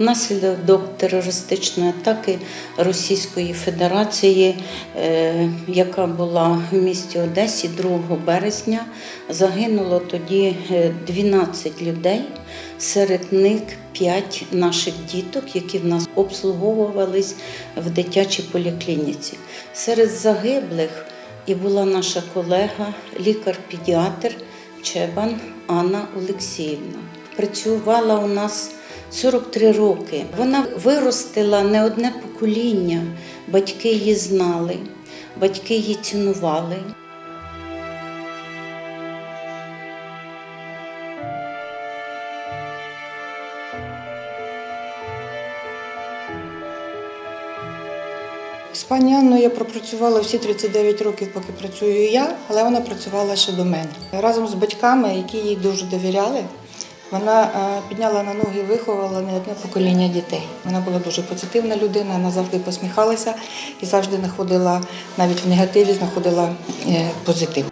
Внаслідок терористичної атаки Російської Федерації, е, яка була в місті Одесі 2 березня, загинуло тоді е, 12 людей. Серед них 5 наших діток, які в нас обслуговувались в дитячій поліклініці. Серед загиблих і була наша колега, лікар-педіатр Чебан Анна Олексіївна. Працювала у нас 43 роки. Вона виростила не одне покоління. Батьки її знали, батьки її цінували. З пані Анною я пропрацювала всі 39 років, поки працюю я, але вона працювала ще до мене. Разом з батьками, які їй дуже довіряли, вона е, підняла на ноги і виховала не одне покоління дітей. Вона була дуже позитивна людина, вона завжди посміхалася і завжди знаходила, навіть в негативі, знаходила е, позитив.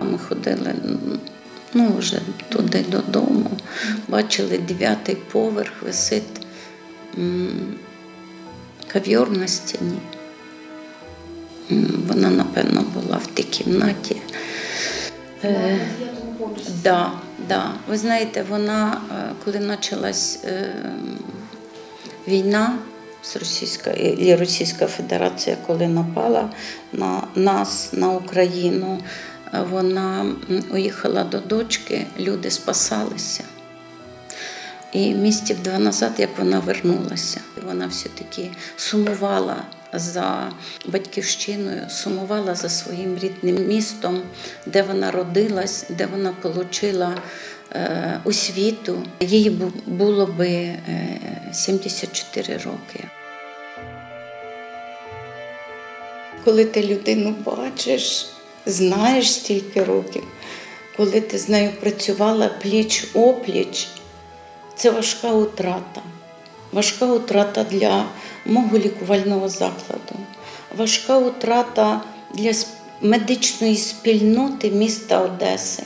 Ми ходили ну, вже туди додому, бачили дев'ятий поверх, висить м, на стіні. Вона, напевно, була в тій кімнаті. Е, да, да. Ви знаєте, вона, е, коли почалась е, війна з Російською і Російська Федерація, коли напала на нас, на Україну, е, вона уїхала до дочки, люди спасалися. І місяців два назад, як вона вернулася, вона все-таки сумувала за батьківщиною, сумувала за своїм рідним містом, де вона родилась, де вона отримала е, освіту. Їй було би е, 74 роки. Коли ти людину бачиш, знаєш стільки років, коли ти з нею працювала пліч опліч, це важка утрата. Важка утрата для мого лікувального закладу, важка утрата для медичної спільноти міста Одеси.